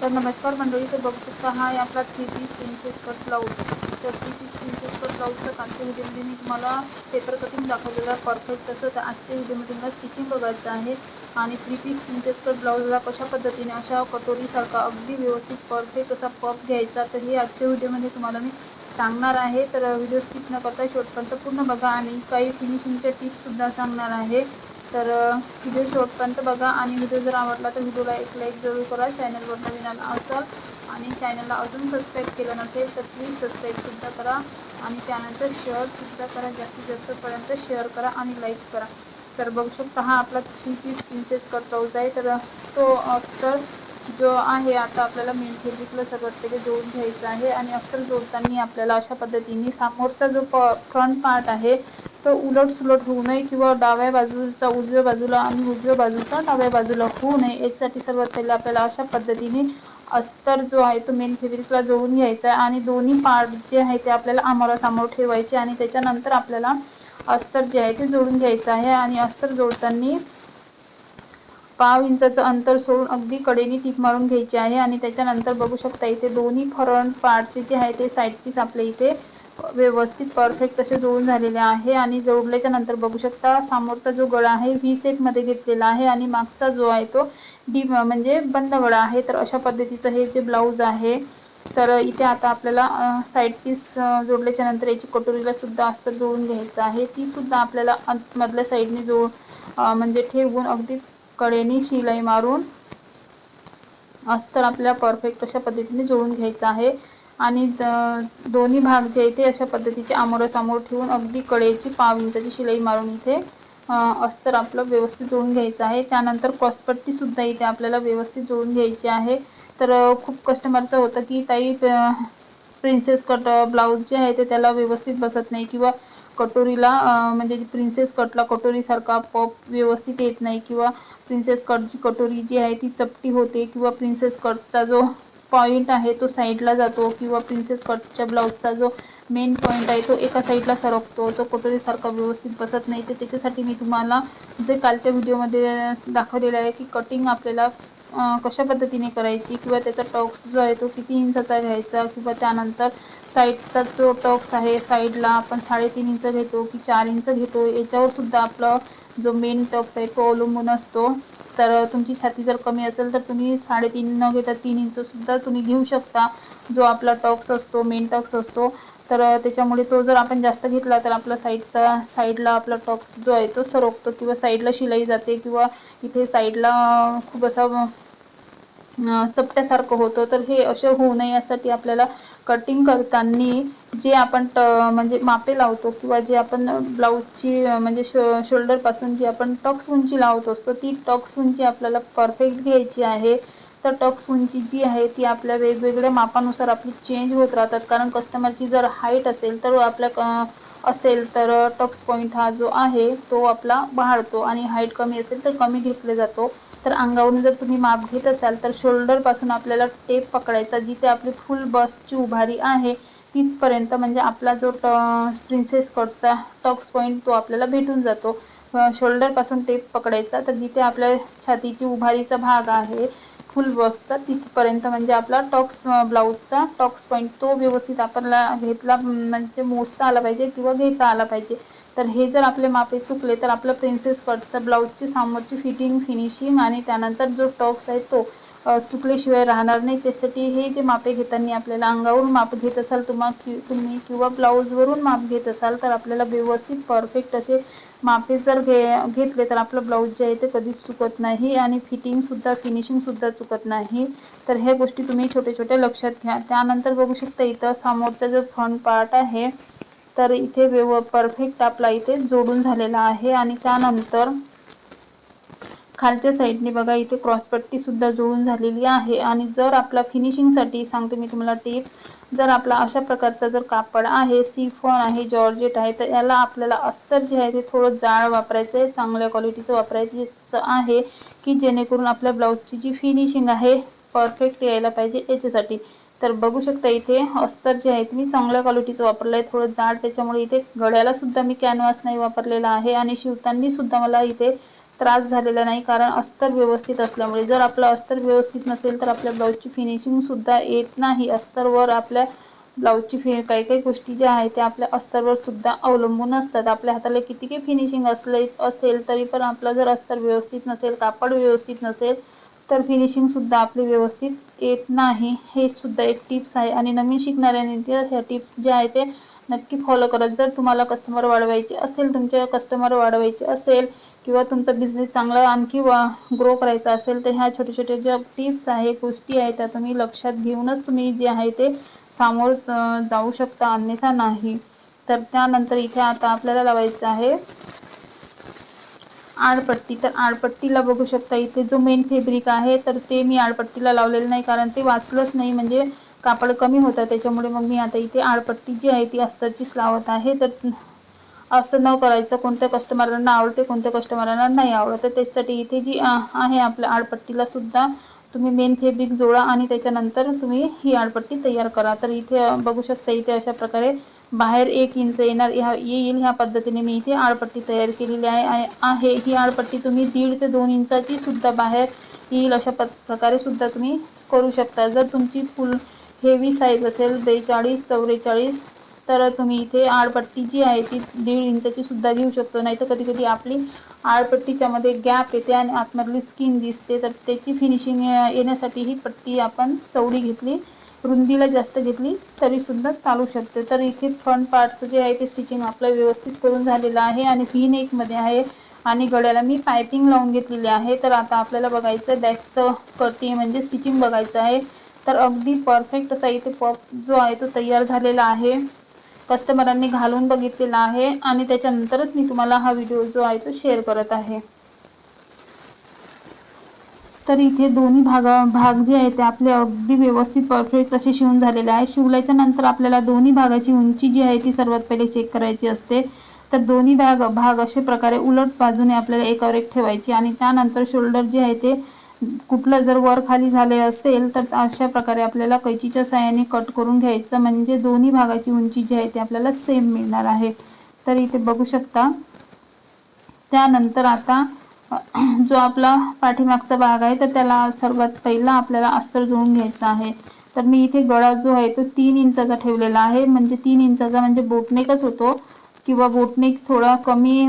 तर नमस्कार मंडळी तर बघू शकता हा आहे आपला three piece princess cut blouse तर थ्री पीस प्रिन्सेस कट ब्लाऊजचं कालच्या व्हिडिओमध्ये मी तुम्हाला पेपर कटिंग दाखवलेलं आहे. परफेक्ट तसं तर आजच्या व्हिडिओमध्ये मला स्टिचिंग बघायचं आहे. आणि थ्री पीस प्रिन्सेस कट ब्लाऊजला कशा पद्धतीने अशा कटोरीसारखा अगदी व्यवस्थित परफेक्ट असा पफ घ्यायचा तर हे आजच्या व्हिडिओमध्ये तुम्हाला मी सांगणार आहे. तर व्हिडिओ स्किप न करता शेवटपर्यंत पूर्ण बघा. आणि काही फिनिशिंगच्या टिप्ससुद्धा सांगणार आहे. तर व्हिडिओ शेवटपर्यंत बघा. आणि व्हिडिओ जर आवडला तर व्हिडिओला एक लाईक जरूर करा. चॅनलवर नवीन आला असाल आणि चॅनलला अजून सबस्क्राईब केलं नसेल तर प्लीज सबस्क्राईबसुद्धा करा. आणि त्यानंतर शेअरसुद्धा करा. जास्तीत जास्तपर्यंत शेअर करा आणि लाईक करा. तर बघू शकता हा आपला three piece princess cut blouse आहे. तर तो अस्तर जो आहे आता आपल्याला मेन फेब्रिकला सगळं ते जोडून घ्यायचं आहे. आणि अस्तर जोडताना आपल्याला अशा पद्धतीने समोरचा जो प फ्रंट पार्ट आहे तो उलट सुलट होऊ नये किंवा डाव्या बाजूचा उजव्या बाजूला आणि उजव्या बाजूचा डाव्या बाजूला होऊ नये याच्यासाठी सर्वात पहिले आपल्याला अशा पद्धतीने अस्तर जो आहे तो मेन फेब्रिकला जोडून घ्यायचा आहे आणि दोन्ही पार्ट जे आहे ते आपल्याला आमोरासमोर ठेवायचे आणि त्याच्यानंतर आपल्याला अस्तर जे आहे ते जोडून घ्यायचं आहे आणि अस्तर जोडताना पाव इंचाचं अंतर सोडून अगदी कडेने टीप मारून घ्यायची आहे आणि त्याच्यानंतर बघू शकता इथे दोन्ही फ्रंट पार्टचे जे आहे ते साईड पीस आपल्या इथे व्यवस्थित परफेक्ट असे जोडून झालेले आहे आणि जोडल्याच्या नंतर बघू शकता समोरचा जो गळा आहे व्ही सेपमध्ये घेतलेला आहे आणि मागचा जो आहे तो डी म्हणजे बंद गळा आहे. तर अशा पद्धतीचं हे जे ब्लाऊज आहे तर इथे आता आपल्याला साईड पीस जोडल्याच्या नंतर याची कटोरीला सुद्धा अस्तर जोडून घ्यायचं आहे. ती सुद्धा आपल्याला मधल्या साईडने जोड म्हणजे ठेवून अगदी कडेने शिलाई मारून अस्तर आपल्याला परफेक्ट अशा पद्धतीने जोडून घ्यायचं आहे. आणि दोन्ही भाग जे आहे ते अशा पद्धतीचे आमोरासमोर ठेवून अगदी कडेची पाव इंचाची शिलाई मारून इथे अस्तर आपलं व्यवस्थित जोडून घ्यायचं आहे. त्यानंतर क्रॉसपट्टीसुद्धा इथे आपल्याला व्यवस्थित जोडून घ्यायची आहे. तर खूप कस्टमरचं होतं की ताई प्रिन्सेस कट ब्लाऊज जे आहे ते त्याला व्यवस्थित बसत नाही किंवा कटोरीला म्हणजे प्रिन्सेस कटला कटोरीसारखा पप व्यवस्थित येत नाही किंवा प्रिन्सेस कटची कटोरी जी आहे ती चपटी होते किंवा प्रिन्सेस कटचा जो पॉईंट आहे तो साईडला जातो किंवा प्रिन्सेस कटच्या ब्लाऊजचा जो मेन पॉईंट आहे तो एका साईडला सरकतो. तो कटोरीसारखा व्यवस्थित बसत नाही. तर त्याच्यासाठी मी तुम्हाला जे कालच्या व्हिडिओमध्ये दाखवलेलं आहे की कटिंग आपल्याला कशा पद्धतीने करायची किंवा त्याचा टॉक्स जो आहे तो किती इंचाचा घ्यायचा किंवा त्यानंतर साईडचा जो टॉक्स आहे साईडला आपण साडेतीन इंच घेतो की चार इंच घेतो. याच्यावरसुद्धा आपलं जो मेन टॉक्स आहे तो अवलंबून असतो. तर तुमची छाती जर कमी असेल तर तुम्ही साडेतीन न घेता तीन इंचसुद्धा तुम्ही घेऊ शकता. जो आपला टॉक्स असतो मेन टॉक्स असतो तर त्याच्यामुळे तो जर आपण जास्त घेतला तर आपला साईडचा साईडला आपला टॉक्स जो आहे तो सरकतो किंवा साईडला शिलाई जाते किंवा इथे साईडला खूप असा चपट्यासारखं होतं. तर हे असं होऊ नये यासाठी आपल्याला कटिंग करताना जे आपण ट म्हणजे मापे लावतो किंवा जे आपण ब्लाऊजची म्हणजे शो शोल्डरपासून जी आपण टक्स उंची लावत असतो ती टक्स उंची आपल्याला परफेक्ट घ्यायची आहे. तर टक्स उंची जी आहे ती आपल्या वेगवेगळ्या मापानुसार आपली चेंज होत राहतात. कारण कस्टमरची जर हाईट असेल तर आपल्या असेल तर टक्स पॉईंट हा जो आहे तो आपला वाढतो. आणि हाईट कमी असेल तर कमी घेतले जातो. तर अंगावरून जर तुम्ही माप घेत असाल तर शोल्डरपासून आपल्याला टेप पकडायचा जिथे आपली फुल बसची उभारी आहे तिथपर्यंत म्हणजे आपला जो ट प्रिन्सेस कटचा टॉक्स पॉईंट तो आपल्याला भेटून जातो. शोल्डरपासून टेप पकडायचा तर जिथे आपल्या छातीची उभारीचा भाग आहे फुल बसचा तिथपर्यंत म्हणजे आपला टॉक्स ब्लाऊजचा टॉक्स पॉईंट तो व्यवस्थित आपल्याला घेतला म्हणजे मोजता आला पाहिजे किंवा घेता आला पाहिजे. तर हे जर आपले मापे चुकले तर आपलं प्रिन्सेस कटचं ब्लाऊजची समोरची फिटिंग फिनिशिंग आणि त्यानंतर जो टॉक्स आहे तो चुकल्याशिवाय राहणार नाही. त्यासाठी हे जे मापे घेताना आपल्याला अंगावरून माप घेत असाल तुम्हा कि तुम्ही किंवा ब्लाऊजवरून माप घेत असाल तर आपल्याला व्यवस्थित परफेक्ट असे मापे जर घे घेतले तर आपलं ब्लाऊज जे आहे ते कधीच चुकत नाही आणि फिटिंगसुद्धा फिनिशिंगसुद्धा चुकत नाही. तर ह्या गोष्टी तुम्ही छोट्या छोट्या लक्षात घ्या. त्यानंतर बघू शकता इथं समोरचा जो फ्रंट पार्ट आहे तर इथे व्यव परफेक्ट आपला इथे जोडून झालेला आहे. आणि त्यानंतर खालच्या साईडने बघा इथे क्रॉसपट्टीसुद्धा जोडून झालेली आहे. आणि जर आपला फिनिशिंगसाठी सांगते मी तुम्हाला टिप्स जर आपला अशा प्रकारचा जर कापड आहे सीफॉन आहे जॉर्जेट आहे तर याला आपल्याला अस्तर जे आहे ते थोडं जाळ वापरायचं आहे चांगल्या क्वालिटीचं वापरायचं आहे की जेणेकरून आपल्या ब्लाऊजची जी फिनिशिंग आहे परफेक्ट यायला पाहिजे याच्यासाठी. तर बघू शकता इथे अस्तर जे आहे ते मी चांगल्या क्वालिटीचं वापरलं आहे थोडं जाड त्याच्यामुळे इथे गळ्यालासुद्धा मी कॅनव्हास नाही वापरलेला आहे आणि शिवताना सुद्धा मला इथे त्रास झालेला नाही कारण अस्तर व्यवस्थित असल्यामुळे. जर आपलं अस्तर व्यवस्थित नसेल तर आपल्या ब्लाऊजची फिनिशिंगसुद्धा येत नाही. अस्तरवर आपल्या ब्लाऊजची फि काही काही गोष्टी ज्या आहेत त्या आपल्या अस्तरवर सुद्धा अवलंबून असतात. आपल्या हाताला किती काही फिनिशिंग असले असेल तरी पण आपलं जर अस्तर व्यवस्थित नसेल कापड व्यवस्थित नसेल तर फिनिशिंगसुद्धा आपली व्यवस्थित येत नाही. हे सुद्धा एक टिप्स आहे. आणि नवीन शिकणाऱ्यांनी ते ह्या टिप्स ज्या आहे ते नक्की फॉलो करत जर तुम्हाला कस्टमर वाढवायचे असेल तुमचे कस्टमर वाढवायचे असेल किंवा तुमचा बिझनेस चांगला आणखी वा ग्रो करायचा असेल तर ह्या छोट्या छोट्या ज्या टिप्स आहे गोष्टी आहेत त्या तुम्ही लक्षात घेऊनच तुम्ही जे आहे ते सामोर जाऊ शकता. अन्यथा नाही. तर त्यानंतर इथे आता आपल्याला लावायचं आहे. आडपट्टी. तर आडपट्टीला बघू शकता इथे जो मेन फेब्रिक आहे तर ते मी आडपट्टीला लावलेलं नाही कारण ते वाचलंच नाही म्हणजे कापड कमी होतं. त्याच्यामुळे मग मी आता इथे आडपट्टी जी आहे ती अस्तरचीच लावत आहे. तर असं न करायचं कोणत्या कस्टमरांना आवडते कोणत्या कस्टमरांना नाही आवडत. तर त्याच्यासाठी इथे जी आहे आपल्या आडपट्टीला सुद्धा तुम्ही मेन फेब्रिक जोडा आणि त्याच्यानंतर तुम्ही ही आडपट्टी तयार करा. तर इथे बघू शकता इथे अशा प्रकारे बाहेर एक इंच येणार ह्या येईल ह्या पद्धतीने मी इथे आडपट्टी तयार केलेली आहे आहे ही आडपट्टी तुम्ही दीड ते दोन इंचाची सुद्धा बाहेर येईल अशा प प्रकारे सुद्धा तुम्ही करू शकता. जर तुमची फुल हेवी साईज असेल बेचाळीस चौवेचाळीस तर तुम्ही इथे आडपट्टी जी आहे ती दीड इंचाची सुद्धा घेऊ शकतो. नाही तर कधी कधी आपली आडपट्टीच्यामध्ये गॅप येते आणि आतमधली स्किन दिसते. तर त्याची फिनिशिंग येण्यासाठी ही पट्टी आपण चवडी घेतली रुंदीला जास्त घेतली तरीसुद्धा चालू शकते. तर इथे फ्रंट पार्टचं जे आहे ते स्टिचिंग आपलं व्यवस्थित करून झालेलं आहे आणि व्ही नेकमध्ये आहे आणि गळ्याला मी पायपिंग लावून घेतलेली आहे. तर आता आपल्याला बघायचं बॅकचं करते म्हणजे स्टिचिंग बघायचं आहे. तर अगदी परफेक्ट असा इथे पप जो आहे तो तयार झालेला आहे. कस्टमरांनी घालून बघितलेला आहे आणि त्याच्यानंतरच मी तुम्हाला हा व्हिडिओ जो आहे तो शेअर करत आहे. तर इथे दोन्ही भागा भाग जे आहे ते आपले अगदी व्यवस्थित परफेक्ट असे शिवून झालेले आहे शिवल्याच्या नंतर आपल्याला दोन्ही भागाची उंची जी आहे ती सर्वात पहिले चेक करायची असते. तर दोन्ही भाग भाग अशा प्रकारे उलट बाजूने आपल्याला एकावर एक ठेवायची आणि त्यानंतर शोल्डर जे आहे ते कुठलं जर वर खाली झाले असेल तर अशा प्रकारे आपल्याला कैचीच्या साह्याने कट करून घ्यायचं. म्हणजे दोन्ही भागाची उंची जी आहे ती आपल्याला सेम मिळणार आहे. तर इथे बघू शकता. त्यानंतर आता जो आपला पाठीमागचा भाग आहे तर त्याला सर्वात पहिला आपल्याला अस्तर जुळून घ्यायचा आहे. तर मी इथे गळा जो आहे तो तीन इंचाचा ठेवलेला आहे. म्हणजे तीन इंचाचा म्हणजे बोटनेकच होतो. किंवा बोटनेक थोडा कमी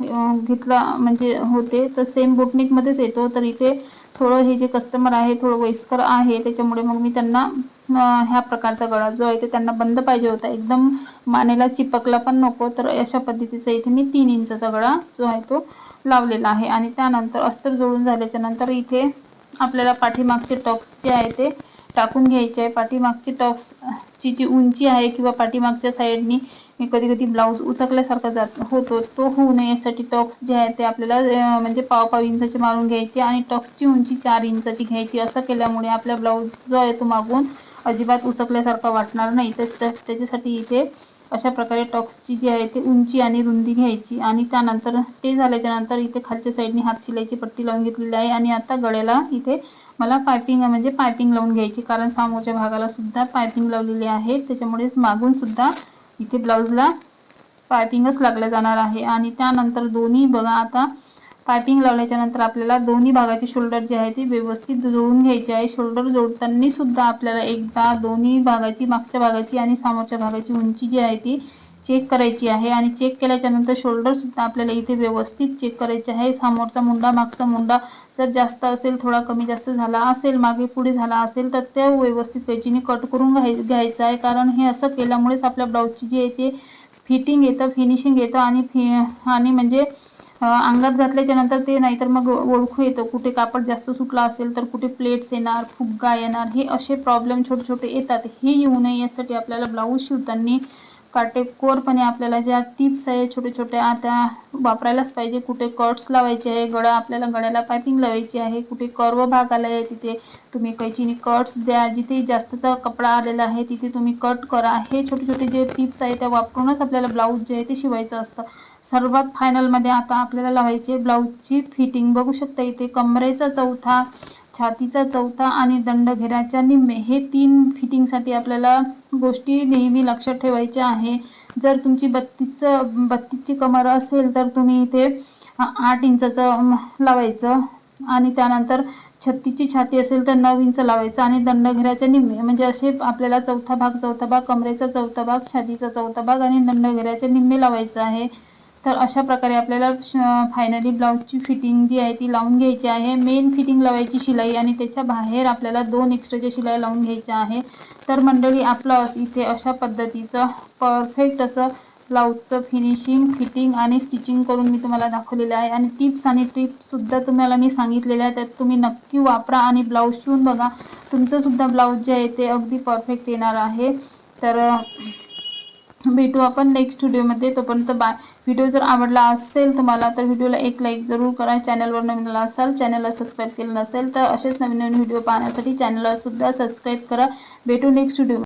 घेतला म्हणजे होते. तर सेम बुटनिकमध्येच येतो. तर इथे थोडं हे जे कस्टमर आहे थोडं वयस्कर आहे. त्याच्यामुळे मग मी त्यांना ह्या प्रकारचा गळा जो आहे ते त्यांना बंद पाहिजे होता. एकदम मानेला चिपकला पण नको. तर अशा पद्धतीचा इथे मी तीन इंचाचा गळा जो आहे तो लावलेला आहे. आणि त्यानंतर अस्तर जोडून झाल्याच्यानंतर इथे आपल्याला पाठीमागचे टॉक्स जे आहे ते टाकून घ्यायचे आहे. पाठीमागची टॉक्सची जी उंची आहे किंवा पाठीमागच्या साईडनी कधी कधी ब्लाऊज उचकल्यासारखा जात होतो. तो होऊ नये यासाठी टॉक्स जे आहे ते आपल्याला म्हणजे पाव पाव इंचाचे मारून घ्यायचे आणि टॉक्सची उंची चार इंचाची घ्यायची. असं केल्यामुळे आपल्या ब्लाऊज जो आहे तो मागून अजिबात उचकल्यासारखा वाटणार नाही. तर त्याच्यासाठी इथे अशा प्रकारे टॉक्सची जी आहे ते उंची आणि रुंदी घ्यायची आणि त्यानंतर ते झाल्याच्यानंतर इथे खालच्या साईडने हात शिलाईची पट्टी लावून घेतलेली आहे आणि आता गळ्याला इथे मला पायपिंग म्हणजे पायपिंग लावून घ्यायची. कारण सामोरच्या भागाला सुद्धा पायपिंग लावलेली आहे. त्याच्यामुळेच मागूनसुद्धा इथे ब्लाऊजला पायपिंगच लागल्या जाणार आहे. आणि त्यानंतर दोन्ही बघा आता पायपिंग लावल्याच्या नंतर आपल्याला दोन्ही भागाचे शोल्डर जे आहे ते व्यवस्थित जोडून घ्यायचे आहे. शोल्डर जोडताना सुद्धा आपल्याला एकदा दोन्ही भागाची मागच्या भागाची आणि समोरच्या भागाची उंची जी आहे ती चेक करायची आहे आणि चेक केल्याच्यानंतर शोल्डरसुद्धा आपल्याला इथे व्यवस्थित चेक करायचे आहे. समोरचा मुंडा मागचा मुंडा जर जास्त असेल थोडा कमी जास्त झाला असेल मागे पुढे झाला असेल तर त्या व्यवस्थित कैचीने कट करून घ्याय घ्यायचं आहे. कारण हे असं केल्यामुळेच आपल्या ब्लाऊजची जी आहे ते फिटिंग येतं फिनिशिंग येतं आणि फि आणि म्हणजे अंगात घातल्याच्यानंतर ते नाहीतर मग ओळखू येतं. कुठे कापड जास्त सुटला असेल तर कुठे प्लेट्स येणार फुग्गा येणार हे असे प्रॉब्लेम छोटे छोटे येतात. हे येऊ नये यासाठी आपल्याला ब्लाऊज शिवताना काटेकोरपणे आपल्याला ज्या टिप्स आहे छोट्या छोट्या त्या वापरायलाच पाहिजे. कुठे कट्स लावायचे आहे गळा आपल्याला गळ्याला पायपिंग लावायची आहे कुठे कर्व भाग आला आहे तिथे तुम्ही कैचीने कट्स द्या. जिथे जास्तचा कपडा आलेला आहे तिथे तुम्ही कट करा. हे छोटे छोटे जे टिप्स आहे त्या वापरूनच आपल्याला ब्लाऊज जे आहे ते शिवायचं असतं. सर्वात फायनलमध्ये आता आपल्याला लावायचे ब्लाऊजची फिटिंग बघू शकता इथे कमरेचा चौथा छातीचा चौथा आणि दंडघेराच्या निम्मे. हे तीन फिटिंगसाठी आपल्याला गोष्टी नेहमी लक्षात ठेवायच्या आहे. जर तुमची बत्तीसचं बत्तीसची कमर असेल तर तुम्ही इथे आठ इंचाचं लावायचं. आणि त्यानंतर छत्तीची छाती असेल तर नऊ इंच लावायचं. आणि दंडघेऱ्याच्या निम्मे म्हणजे असे आपल्याला चौथा भाग चौथा भाग कमरेचा चौथा भाग छातीचा चौथा भाग आणि दंडघेऱ्याचे निम्मे लावायचं आहे. तर अशा प्रकारे आपल्याला फायनली ब्लाऊजची फिटिंग जी आहे ती लावून घ्यायची आहे. मेन फिटिंग लावायची शिलाई आणि त्याच्या बाहेर आपल्याला दोन एक्स्ट्राच्या शिलाई लावून घ्यायच्या आहे. तर मंडळी आपलं इथे अशा पद्धतीचं परफेक्ट असं ब्लाऊजचं फिनिशिंग फिटिंग आणि स्टिचिंग करून मी तुम्हाला दाखवलेलं आहे. आणि टिप्स आणि टिप्ससुद्धा तुम्हाला मी सांगितलेल्या आहेत. त्यात तुम्ही नक्की वापरा आणि ब्लाऊज शिवून बघा. तुमचंसुद्धा ब्लाऊज जे आहे ते अगदी परफेक्ट येणार आहे. तर भेटू आपण नेक्स्ट व्हिडिओमध्ये तोपर्यंत बाय व्हिडिओ जर आवडला असेल तुम्हाला तर व्हिडिओला एक लाईक जरूर करा. चॅनलवर नवीन असाल चॅनलला सबस्क्राईब केलं नसेल तर असेच नवीन नवीन व्हिडिओ पाहण्यासाठी चॅनलला सुद्धा सबस्क्राईब करा. भेटू नेक्स्ट व्हिडिओ